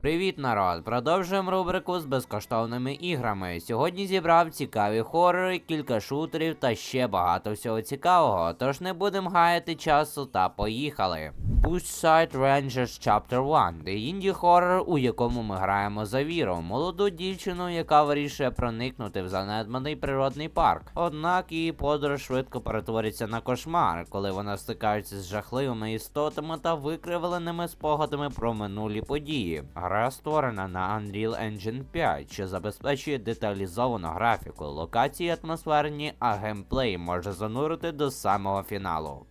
Привіт, народ! Продовжуємо рубрику з безкоштовними іграми. Сьогодні зібрав цікаві хорори, кілька шутерів та ще багато всього цікавого. Тож не будемо гаяти часу та поїхали. Bushside Rangers Chapter 1 Це інді хоррор, у якому ми граємо за віру, молоду дівчину, яка вирішує проникнути в занедбаний природний парк. Однак її подорож швидко перетвориться на кошмар, коли вона стикається з жахливими істотами та викривленими спогадами про минулі події. Гра створена на Unreal Engine 5, що забезпечує деталізовану графіку, локації атмосферні, а геймплей може занурити до самого фіналу.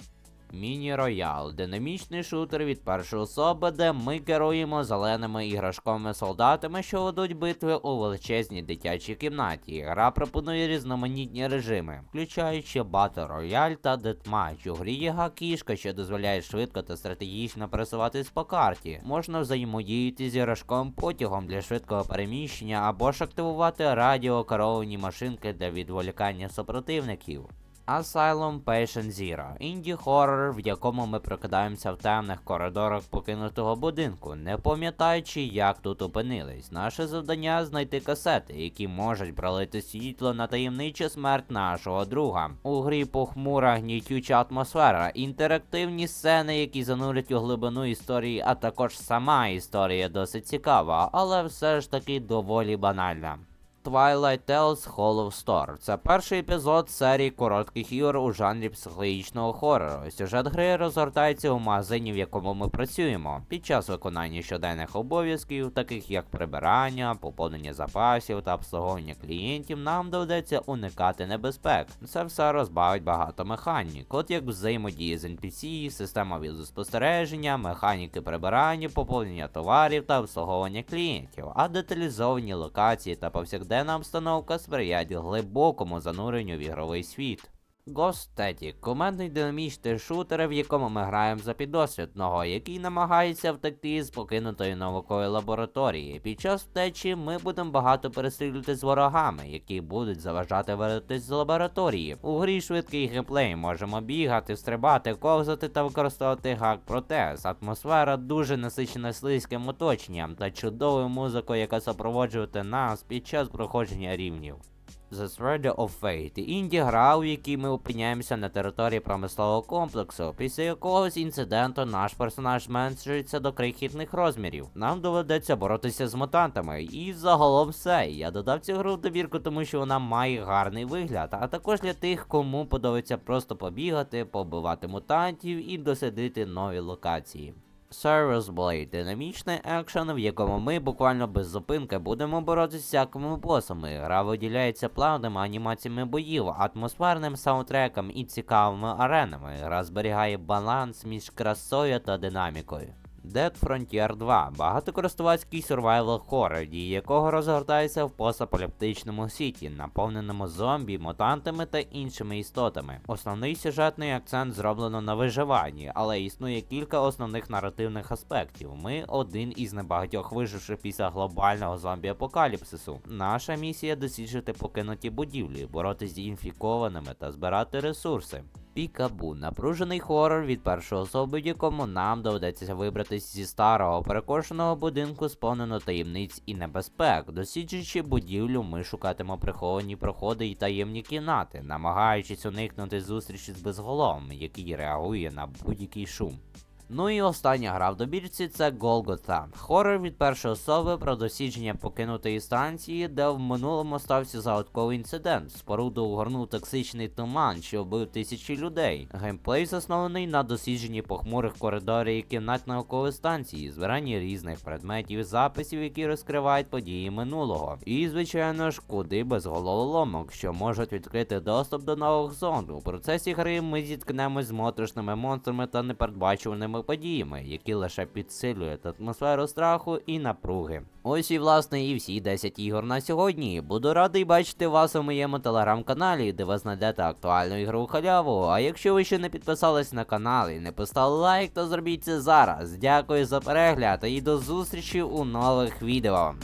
Міні Роял динамічний шутер від першої особи, де ми керуємо зеленими іграшковими солдатами, що ведуть битви у величезній дитячій кімнаті. Гра пропонує різноманітні режими, включаючи Battle Royale та Deathmatch. У грі є кішка, що дозволяє швидко та стратегічно пересуватись по карті. Можна взаємодіяти з іграшковим потягом для швидкого переміщення або ж активувати радіокеровані машинки для відволікання супротивників. Asylum Patient Zero інді хоррор, в якому ми прокидаємося в темних коридорах покинутого будинку, не пам'ятаючи, як тут опинились. Наше завдання знайти касети, які можуть пролити світло на таємничу смерть нашого друга. У грі похмура гнітюча атмосфера, інтерактивні сцени, які занурять у глибину історії, а також сама історія досить цікава, але все ж таки доволі банальна. Twilight Tales Hollow Store. Це перший епізод серії коротких ігор у жанрі психологічного хорору. Сюжет гри розгортається у магазині, в якому ми працюємо. Під час виконання щоденних обов'язків, таких як прибирання, поповнення запасів та обслуговування клієнтів, нам доведеться уникати небезпек. Це все розбавить багато механік, от як взаємодії з NPC, система відеоспостереження, механіки прибирання, поповнення товарів та обслуговування клієнтів, а деталізовані локації та повсякденна обстановка сприяє глибокому зануренню в ігровий світ. Static – командний динамічний шутер, в якому ми граємо за піддослідного, який намагається втекти з покинутої наукової лабораторії. Під час втечі ми будемо багато перестрілювати з ворогами, які будуть заважати виритись з лабораторії. У грі швидкий геймплей можемо бігати, стрибати, ковзати та використовувати гак протез. Атмосфера дуже насичена слизьким оточенням та чудовою музикою, яка супроводжуватиме нас під час проходження рівнів. The Thread of Fate інді гра, у якій ми опиняємося на території промислового комплексу. Після якогось інциденту наш персонаж зменшується до крихітних розмірів. Нам доведеться боротися з мутантами. І загалом все. Я додав цю гру в добірку, тому що вона має гарний вигляд, а також для тих, кому подобається просто побігати, побивати мутантів і дослідити нові локації. Service Blade – динамічний екшен, в якому ми буквально без зупинки будемо боротися з всякими босами. Гра виділяється плавними анімаціями боїв, атмосферним саундтреком і цікавими аренами. Гра зберігає баланс між красою та динамікою. Dead Frontier 2 багатокористувацький survival horror, дії якого розгортається в постапокаліптичному світі, наповненому зомбі, мутантами та іншими істотами. Основний сюжетний акцент зроблено на виживанні, але існує кілька основних наративних аспектів. Ми один із небагатьох виживших після глобального зомбі-апокаліпсису. Наша місія досліджувати покинуті будівлі, боротися з інфікованими та збирати ресурси. Пікабу напружений хорор від першої особи, в якому нам доведеться вибратись зі старого перекошеного будинку, сповнено таємниць і небезпек. Досліджуючи будівлю, ми шукатимо приховані проходи і таємні кімнати, намагаючись уникнути зустрічі з безголовим, який реагує на будь-який шум. Ну і остання гра в добірці це Golgotha. Хорор від першої особи про дослідження покинутої станції, де в минулому стався загадковий інцидент. Споруду угорнув токсичний туман, що вбив тисячі людей. Геймплей заснований на дослідженні похмурих коридорів і кімнат наукової станції, збиранні різних предметів і записів, які розкривають події минулого. І, звичайно ж, куди без головоломок, що можуть відкрити доступ до нових зон. У процесі гри ми зіткнемось з моторошними монстрами та непередбачуваними подіями, які лише підсилюють атмосферу страху і напруги. Ось і власне і всі 10 ігор на сьогодні. Буду радий бачити вас у моєму телеграм-каналі, де ви знайдете актуальну ігрову халяву. А якщо ви ще не підписались на канал і не поставили лайк, то зробіть це зараз. Дякую за перегляд і до зустрічі у нових відео.